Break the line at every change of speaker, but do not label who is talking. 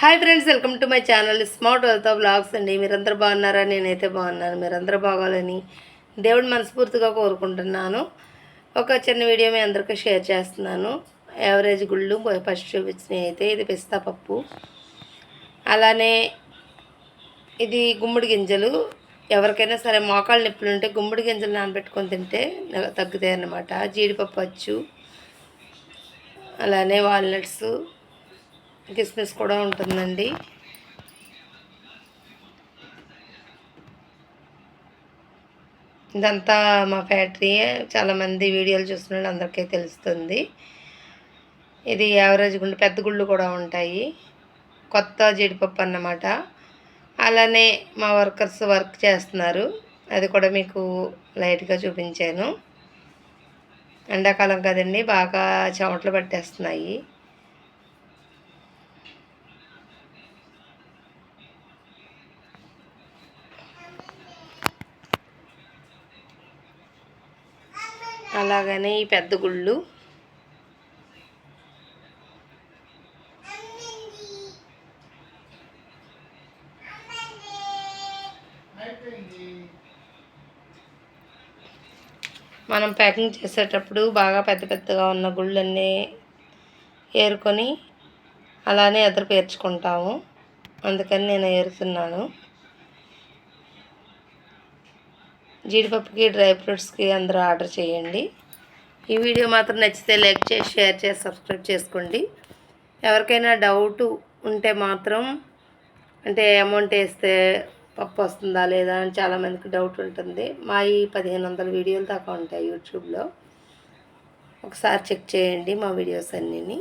Hi friends welcome to my channel smart wealth blogs అండి. మీరందరూ బాగున్నారా? నేనైతే బాగున్నాను. మీరందరూ బాగోవాలని దేవుడు మనస్ఫూర్తిగా కోరుకుంటున్నాను. ఒక చిన్న వీడియో మీ అందరికీ షేర్ చేస్తున్నాను. యావరేజ్ గుళ్ళు ఫస్ట్ చూపించినవి అయితే ఇది పిస్తా పప్పు. అలానే ఇది గుమ్మడి గింజలు. ఎవరికైనా సరే మోకాళ్ళ నొప్పులు ఉంటే గుమ్మడి గింజలు నానబెట్టుకొని తింటే తగ్గుతాయి అన్నమాట. జీడిపప్పు అచ్చు. అలానే వాల్నట్స్. కిస్మిస్ కూడా ఉంటుందండి. ఇదంతా మా ఫ్యాక్టరీయే చాలామంది వీడియోలు చూసిన అందరికీ తెలుస్తుంది. ఇది యావరేజ్ గుండు పెద్ద గుళ్ళు కూడా ఉంటాయి. కొత్త జీడిపప్పు అన్నమాట. అలానే మా వర్కర్స్ వర్క్ చేస్తున్నారు. అది కూడా మీకు లైట్గా చూపించాను. ఎండాకాలం కదండి బాగా చెమటలు పట్టేస్తున్నాయి. అలాగనే ఈ పెద్ద గుళ్ళు. మనం ప్యాకింగ్ చేసేటప్పుడు బాగా పెద్ద పెద్దగా ఉన్న గుళ్ళన్నీ ఏరుకొని అలానే ఎదురు పేర్చుకుంటాము. అందుకని నేను ఏరుతున్నాను. జీడిపప్పుకి డ్రై ఫ్రూట్స్కి అందరూ ఆర్డర్ చేయండి. ఈ వీడియో మాత్రం నచ్చితే లైక్ చేసి షేర్ చేసి సబ్స్క్రైబ్ చేసుకోండి. ఎవరికైనా డౌట్ ఉంటే మాత్రం అంటే అమౌంట్ వేస్తే పప్పు వస్తుందా లేదా అని చాలామందికి డౌట్ ఉంటుంది. మా ఈ పదిహేను వందల వీడియోలు దాకా ఉంటాయి యూట్యూబ్లో. ఒకసారి చెక్ చేయండి మా వీడియోస్ అన్నీని.